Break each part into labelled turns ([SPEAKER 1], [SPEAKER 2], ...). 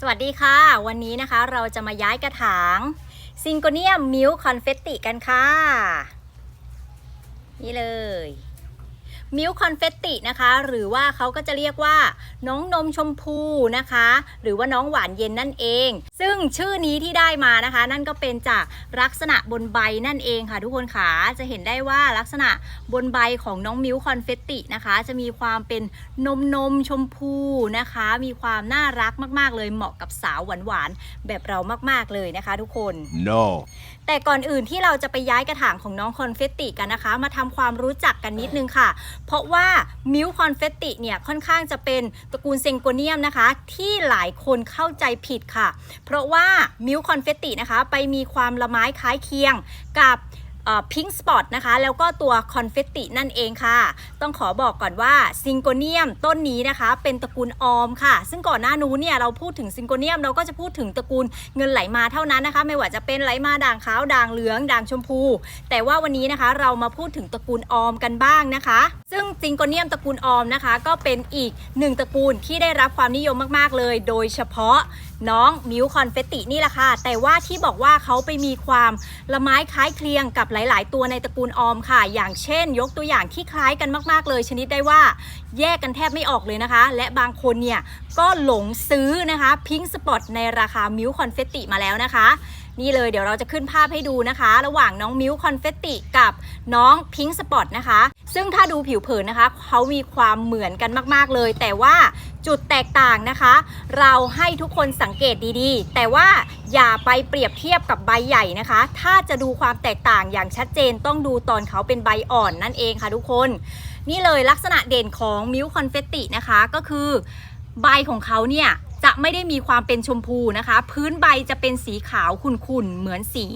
[SPEAKER 1] สวัสดีค่ะ วันนี้นะคะเราจะมาย้ายกระถางซิงโกเนียมมิลคอนเฟตติกันค่ะ นี่เลย มิลคอนเฟตตินะคะ หรือว่าเขาก็จะเรียกว่าน้องนมชมพูนะคะ หรือว่าน้องหวานเย็นนั่นเอง ซึ่งชื่อนี้ที่ได้มานะคะ นั่นก็เป็นจากลักษณะบนใบนั่นเองค่ะ ทุกคนค่ะจะเห็นได้ว่าลักษณะบนใบของน้องมิลคอนเฟตตินะคะ จะมีความเป็นนมนมชมพูนะคะ มีความน่ารักมาก ๆ เลยเหมาะกับสาวหวานๆแบบเรามาก ๆ เลยนะคะ ทุกคน
[SPEAKER 2] No.
[SPEAKER 1] แต่ก่อนอื่นที่เราจะไปย้ายกระถางของน้องคอนเฟตติกันนะคะ มาทำความรู้จักกันนิดนึงค่ะ เพราะว่ามิวคอนเฟตติเนี่ยค่อนข้างจะเป็นตระกูลเซงโกเนียมนะคะ ที่หลายคนเข้าใจผิดค่ะ เพราะว่ามิวคอนเฟตตินะคะ ไปมีความละไม้คล้ายเคียงกับ พิงค์สปอตนะคะ แล้วก็ตัวคอนเฟตตินั่นเองค่ะ ต้องขอบอกก่อนว่าซิงโกเนียมต้นนี้นะคะ เป็นตระกูลออมค่ะ ซึ่งก่อนหน้านู้นเนี่ยเราพูดถึงซิงโกเนียมเราก็จะพูดถึงตระกูลเงินไหลมาเท่านั้นนะคะ ไม่ว่าจะเป็นไหลมาด่างขาวด่างเหลืองด่างชมพู แต่ว่าวันนี้นะคะเรามาพูดถึงตระกูลออมกันบ้างนะคะ ซึ่งซิงโกเนียมตระกูลออมนะคะ ก็เป็นอีกหนึ่งตระกูลที่ได้รับความนิยมมากๆเลย โดยเฉพาะน้องมิวคอนเฟตตินี่แหละค่ะ แต่ว่าที่บอกว่าเขาไปมีความละไม้คล้ายเคลียงกับหลาย ๆ ตัวในตระกูลออมค่ะ อย่างเช่น ยกตัวอย่างที่คล้ายกันมาก ๆ เลยชนิดได้ว่าแยกกันแทบไม่ออกเลยนะคะ และบางคนเนี่ยก็หลงซื้อนะคะพิงสปอตในราคามิวคอนเฟตติมาแล้วนะคะ นี่เลยเดี๋ยวเราจะขึ้นภาพให้ดูนะคะ ระหว่างน้องมิวคอนเฟตติกับน้องพิงค์สปอตนะคะ ซึ่งถ้าดูผิวเผินนะคะเขามีความเหมือนกันมากๆเลย แต่ว่าจุดแตกต่างนะคะ เราให้ทุกคนสังเกตดีๆ แต่ว่าอย่าไปเปรียบเทียบกับใบใหญ่นะคะ ถ้าจะดูความแตกต่างอย่างชัดเจนต้องดูตอนเขาเป็นใบอ่อนนั่นเองค่ะทุกคน นี่เลยลักษณะเด่นของมิวคอนเฟตตินะคะก็คือใบของเขาเนี่ย จะไม่ได้มีความเป็นชมพูนะคะ พื้นใบจะเป็นสีขาวขุ่นๆ เหมือนสี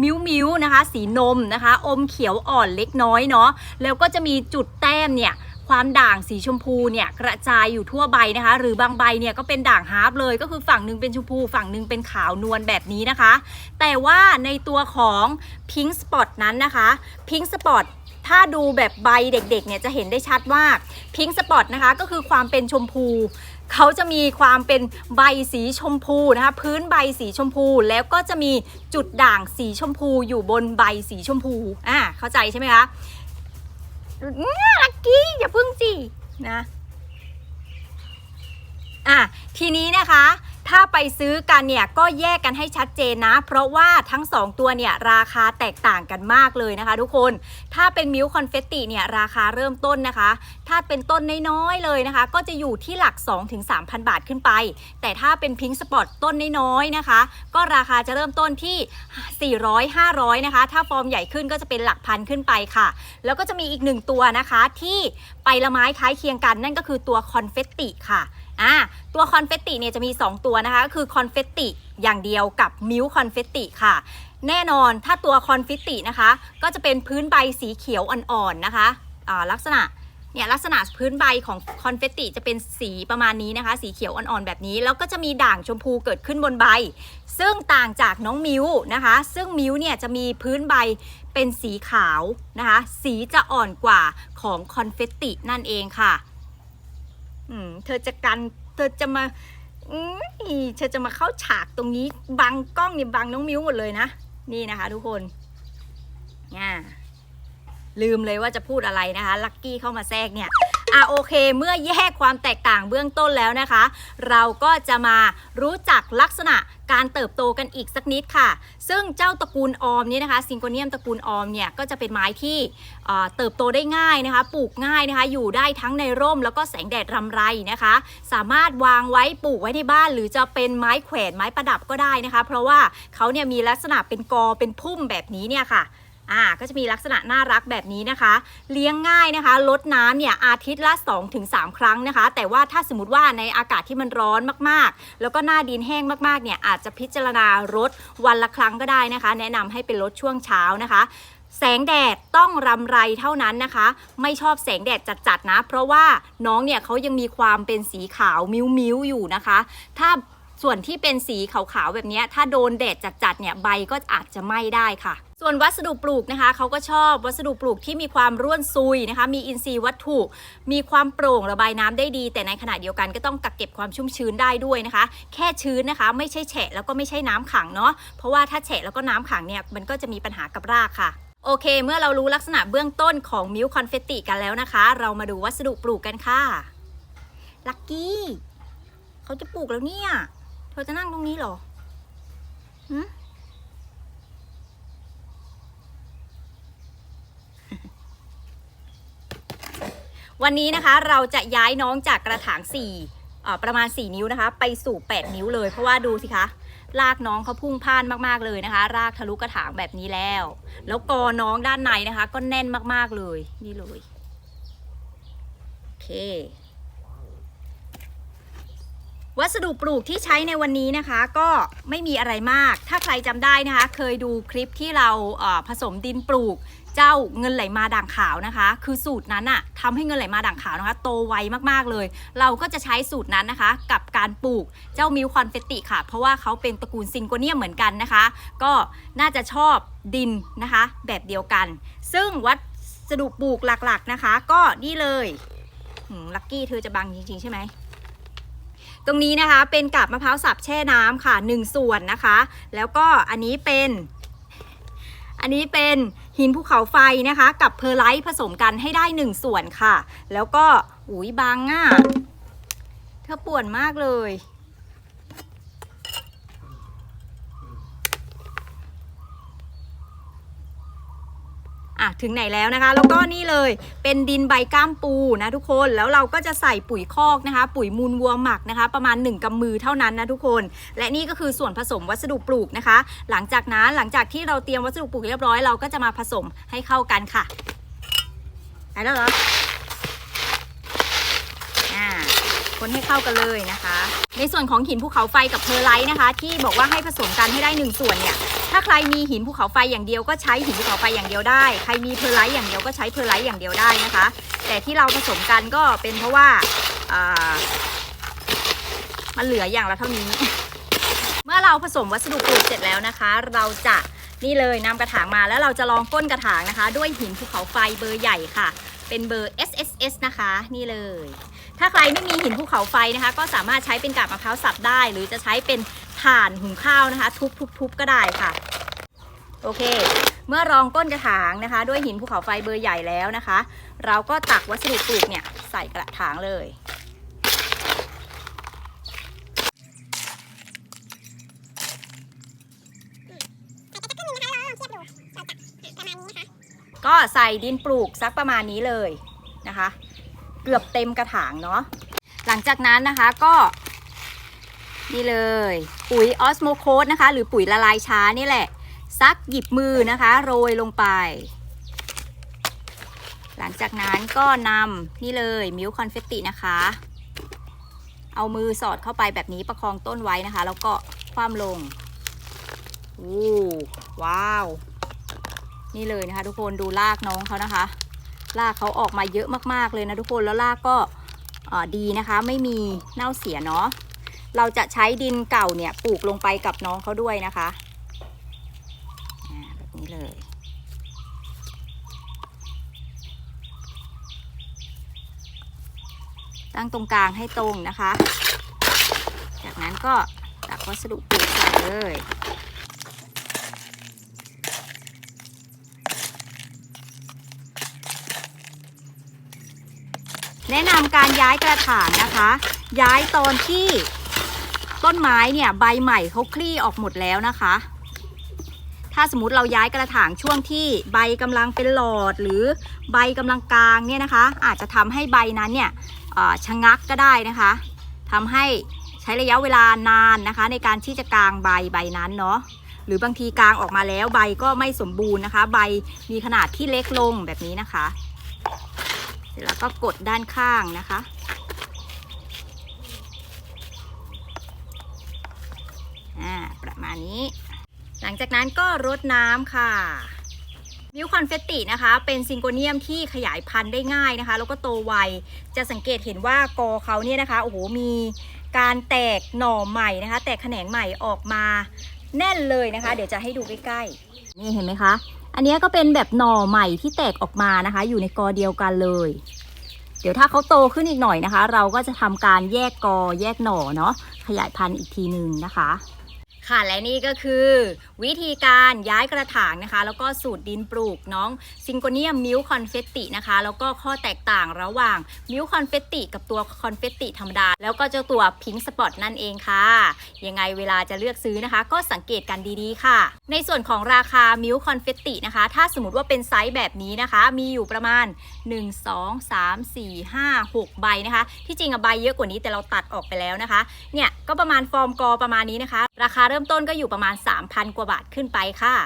[SPEAKER 1] มิ้วมิ้วนะคะ สีนมนะคะ อมเขียวอ่อนเล็กน้อยเนาะแล้วก็จะมีจุดแต้มเนี่ยความด่างสีชมพูเนี่ยกระจายอยู่ทั่วใบนะคะ หรือบางใบเนี่ยก็เป็นด่างฮาร์ปเลย ก็คือฝั่งหนึ่งเป็นชมพู ฝั่งหนึ่งเป็นขาวนวลแบบนี้นะคะ แต่ว่าในตัวของพิงค์สปอตนั้นนะคะพิงค์สปอตถ้าดูแบบใบเด็กๆเนี่ยจะเห็นได้ชัดว่าพิงค์สปอตนะคะก็คือความเป็นชมพูเขาจะมีความเป็นใบสีชมพูนะคะพื้นใบสีชมพูแล้วก็จะมีจุดด่างสีชมพูอยู่บนใบสีชมพูอ่าเข้าใจใช่ไหมคะน่ารักกี้อย่าพึ่งจีนะอะทีนี้นะคะ ถ้าไปซื้อกันเนี่ยก็แยกกันให้ชัดเจนนะ เพราะว่าทั้ง 2 ตัวเนี่ยราคาแตกต่างกันมากเลยนะคะ ทุกคน ถ้าเป็นมิลคอนเฟตติเนี่ยราคาเริ่มต้นนะคะ ถ้าเป็นต้นน้อยๆเลยนะคะ ก็จะอยู่ที่หลัก 2-3,000 บาทขึ้นไป แต่ถ้าเป็นพิงค์สปอตต้นน้อยๆนะคะ ก็ราคาจะเริ่มต้นที่ 400 500 นะคะ ถ้าฟอร์มใหญ่ขึ้นก็จะเป็นหลักพันขึ้นไปค่ะ แล้วก็จะมีอีกหนึ่งตัวนะคะที่ไปละไม้คล้ายเคียงกันนั่นก็คือตัวคอนเฟตติค่ะ อ่าตัวคอนเฟตติเนี่ยจะมี 2 ตัวนะคะก็คือคอนเฟตติอย่างเดียวกับมิลคอนเฟตติค่ะ แน่นอนถ้าตัวคอนเฟตตินะคะ ก็จะเป็นพื้นใบสีเขียวอ่อนๆนะคะอ่าลักษณะเนี่ยลักษณะพื้นใบของคอนเฟตติจะเป็นสีประมาณนี้นะคะ สีเขียวอ่อนๆแบบนี้ แล้วก็จะมีด่างชมพูเกิดขึ้นบนใบ ซึ่งต่างจากน้องมิวนะคะ ซึ่งมิวเนี่ยจะมีพื้นใบเป็นสีขาวนะคะ สีจะอ่อนกว่าของคอนเฟตตินั่นเองค่ะ อืมเธอจะกัน เธอจะมาอืมเธอจะมาเข้าฉากตรงนี้บังกล้องเนี่ยบังน้องมิ้วหมดเลยนะ นี่นะคะ ทุกคนอ่ยลืมเลยว่าจะพูดอะไรนะคะ ลักกี้เข้ามาแทรกเนี่ย อะโอเค เมื่อแยกความแตกต่างเบื้องต้นแล้วนะคะ เราก็จะมารู้จักลักษณะการเติบโตกันอีกสักนิดค่ะ ซึ่งเจ้าตระกูลออมนี้นะคะซิงโกเนียมตระกูลออมเนี่ยก็จะเป็นไม้ที่เติบโตได้ง่ายนะคะ ปลูกง่ายนะคะ อยู่ได้ทั้งในร่มแล้วก็แสงแดดรำไรนะคะ สามารถวางไว้ปลูกไว้ในบ้าน หรือจะเป็นไม้แขวนไม้ประดับก็ได้นะคะ เพราะว่าเขาเนี่ยมีลักษณะเป็นกอเป็นพุ่มแบบนี้เนี่ยค่ะ อ่าก็จะมีลักษณะน่ารักแบบนี้นะคะ เลี้ยงง่ายนะคะลดน้ำเนี่ยอาทิตย์ละ 2-3 ครั้งนะคะ แต่ว่าถ้าสมมติว่าในอากาศที่มันร้อนมากๆ แล้วก็หน้าดินแห้งมากๆเนี่ยอาจจะพิจารณารดวันละครั้งก็ได้นะคะ แนะนำให้เป็นรดช่วงเช้านะคะแสงแดดต้องรำไรเท่านั้นนะคะ ไม่ชอบแสงแดดจัดๆนะ เพราะว่าน้องเนี่ยเขายังมีความเป็นสีขาวมิ้วๆอยู่นะคะ ถ้าส่วนที่เป็นสีขาวๆแบบนี้ถ้าโดนแดดจัดๆเนี่ยใบก็อาจจะไหม้ได้ค่ะ ส่วนวัสดุปลูกนะคะเขาก็ชอบวัสดุปลูกที่มีความร่วนซุยนะคะ มีอินทรีย์วัตถุ มีความโปร่งระบายน้ำได้ดี แต่ในขณะเดียวกันก็ต้องกักเก็บความชื้มชื้นได้ด้วยนะคะ แค่ชื้นนะคะ ไม่ใช่แฉะแล้วก็ไม่ใช่น้ำขังเนาะเพราะว่าถ้าแฉะแล้วก็น้ำขังเนี่ยมันก็จะมีปัญหากับรากค่ะโอเค เมื่อเรารู้ลักษณะเบื้องต้นของมิลคอนเฟตติกันแล้วนะคะ เรามาดูวัสดุปลูกกันค่ะ ลักกี้เขาจะปลูกแล้วเนี่ย เธอจะนั่งตรงนี้หรอหืม วันนี้นะคะเราจะย้ายน้องจากกระถาง4ประมาณ 4 นิ้วนะคะ ไปสู่ 8 นิ้วเลย เพราะว่าดูสิคะรากน้องเขาพุ่งพ่านมากๆเลยนะคะ รากทะลุกระถางแบบนี้แล้ว แล้วกอน้องด้านในนะคะ ก็แน่นมากๆเลย นี่เลย โอเค วัสดุปลูกที่ใช้ในวันนี้นะคะก็ไม่มีอะไรมาก ถ้าใครจำได้นะคะ เคยดูคลิปที่เราผสมดินปลูก เจ้าเงินไหลมาด่างขาวนะคะ คือสูตรนั้นอะทำให้เงินไหลมาด่างขาวนะคะ โตไวมากๆเลย เราก็จะใช้สูตรนั้นนะคะ กับการปลูกเจ้ามิวคอนเฟตติค่ะ เพราะว่าเขาเป็นตระกูลซิงโกเนียมเหมือนกันนะคะ ก็น่าจะชอบดินนะคะ แบบเดียวกัน ซึ่งวัสดุปลูกหลักๆนะคะ ก็นี่เลยลักกี้เธอจะบังจริงๆใช่ไหม ตรงนี้นะคะเป็นกับมะพร้าวสับแช่น้ำค่ะ 1 ส่วนนะคะ แล้วก็อันนี้เป็น อันนี้เป็นหินภูเขาไฟนะคะ กับเพอร์ไลท์ผสมกันให้ได้ 1 ส่วนค่ะ แล้วก็อุ้ยบางอะเธอป่วนมากเลย อะถึงไหนแล้วนะคะ แล้วก็นี่เลยเป็นดินใบก้ามปูนะทุกคนแล้วเราก็จะใส่ปุ๋ยคอกนะคะ ปุ๋ยมูลวัวหมักนะคะ ประมาณ 1กำมือเท่านั้นนะทุกคน และนี่ก็คือส่วนผสมวัสดุปลูกนะคะ หลังจากนั้นหลังจากที่เราเตรียมวัสดุปลูกเรียบร้อยเราก็จะมาผสมให้เข้ากันค่ะไปแล้วเหรออ่า คนให้เข้ากันเลยนะคะ ในส่วนของหินภูเขาไฟกับเพอร์ไลท์นะคะ ที่บอกว่าให้ผสมกันให้ได้หนึ่งส่วนเนี่ยถ้าใครมีหินภูเขาไฟอย่างเดียวก็ใช้หินภูเขาไฟอย่างเดียวได้ ใครมีเพอร์ไลท์อย่างเดียวก็ใช้เพอร์ไลท์อย่างเดียวได้นะคะ แต่ที่เราผสมกันก็เป็นเพราะว่ามันเหลืออย่างละเท่านี้ เมื่อเราผสมวัสดุปลูกเสร็จแล้วนะคะ เราจะนี่เลยนำกระถางมาแล้วเราจะลองก้นกระถางนะคะ ด้วยหินภูเขาไฟเบอร์ใหญ่ค่ะ เป็นเบอร์ SSS นะคะ นี่เลย ถ้าใครไม่มีหินภูเขาไฟนะคะ ก็สามารถใช้เป็นกาบมะพร้าวสับได้ หรือจะใช้เป็นถ่านหุงข้าวนะคะ ทุบๆๆก็ได้ค่ะ โอเค เมื่อรองก้นกระถางนะคะ ด้วยหินภูเขาไฟเบอร์ใหญ่แล้วนะคะ เราก็ตักวัสดุปลูกเนี่ยใส่กระถางเลยก็ใส่ดินปลูกสักประมาณนี้เลยนะคะ เกือบเต็มกระถางเนาะหลังจากนั้นนะคะก็นี่เลย ปุ๋ยออสโมโคสนะคะ หรือปุ๋ยละลายช้านี่แหละ ซักหยิบมือนะคะ โรยลงไป หลังจากนั้นก็นำนี่เลยมิลคอนเฟตตินะคะ เอามือสอดเข้าไปแบบนี้ประคองต้นไว้นะคะ แล้วก็คว่ำลงอู้ว้าว นี่เลยนะคะ ทุกคนดูรากน้องเขานะคะ รากเขาออกมาเยอะมากๆเลยนะทุกคนแล้วรากก็ดีนะคะ ไม่มีเน่าเสียเนาะเราจะใช้ดินเก่าเนี่ยปลูกลงไปกับน้องเขาด้วยนะคะแบบนี้เลยตั้งตรงกลางให้ตรงนะคะ จากนั้นก็ตักวัสดุปลูกใส่เลย แนะนำการย้ายกระถางนะคะ ย้ายตอนที่ต้นไม้เนี่ยใบใหม่เขาคลี่ออกหมดแล้วนะคะ ถ้าสมมติเราย้ายกระถางช่วงที่ใบกำลังเป็นหลอดหรือใบกำลังกลางเนี่ยนะคะ อาจจะทำให้ใบนั้นเนี่ยชะงักก็ได้นะคะทำให้ใช้ระยะเวลานานนะคะ ในการที่จะกางใบใบนั้นเนาะหรือบางทีกางออกมาแล้วใบก็ไม่สมบูรณ์นะคะ ใบมีขนาดที่เล็กลงแบบนี้นะคะ เสร็จแล้วก็กดด้านข้างนะคะ อ่า ประมาณนี้ หลังจากนั้นก็รดน้ำค่ะ มิวคอนเฟตตินะคะ เป็นซิงโกเนียมที่ขยายพันธุ์ได้ง่ายนะคะ แล้วก็โตไว จะสังเกตเห็นว่ากอเขาเนี่ยนะคะ โอ้โห มีการแตกหน่อใหม่นะคะ แตกแขนงใหม่ออกมาแน่นเลยนะคะ เดี๋ยวจะให้ดูใกล้ๆ นี่เห็นไหมคะ อันนี้ก็เป็นแบบหน่อใหม่ที่แตกออกมานะคะ อยู่ในกอเดียวกันเลย เดี๋ยวถ้าเขาโตขึ้นอีกหน่อยนะคะ เราก็จะทำการแยกกอแยกหน่อเนาะขยายพันธุ์อีกทีหนึ่งนะคะ ค่ะและนี่ก็คือวิธีการย้ายกระถางนะคะ แล้วก็สูตรดินปลูกน้องซิงโกเนียมมิลคอนเฟตตินะคะ แล้วก็ข้อแตกต่างระหว่างมิลคอนเฟตติกับตัวคอนเฟตติธรรมดา แล้วก็เจ้าตัวพิงสปอตนั่นเองค่ะ ยังไงเวลาจะเลือกซื้อนะคะ ก็สังเกตกันดีๆค่ะ ในส่วนของราคามิลคอนเฟตตินะคะ ถ้าสมมติว่าเป็นไซส์แบบนี้นะคะ มีอยู่ประมาณ 1 2 3 4 5 6 ใบนะคะ ที่จริงอะใบเยอะกว่านี้แต่เราตัดออกไปแล้วนะคะเนี่ยก็ประมาณฟอร์มกอประมาณนี้นะคะราคาเริ่มต้นก็อยู่ประมาณ 3,000 กว่าบาทขึ้นไปค่ะ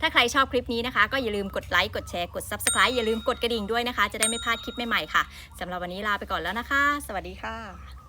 [SPEAKER 1] ถ้าใครชอบคลิปนี้นะคะ ก็อย่าลืมกดไลค์กดแชร์กด Subscribe อย่าลืมกดกระดิ่งด้วยนะคะ จะได้ไม่พลาดคลิปใหม่ๆค่ะสำหรับวันนี้ลาไปก่อนแล้วนะคะ สวัสดีค่ะ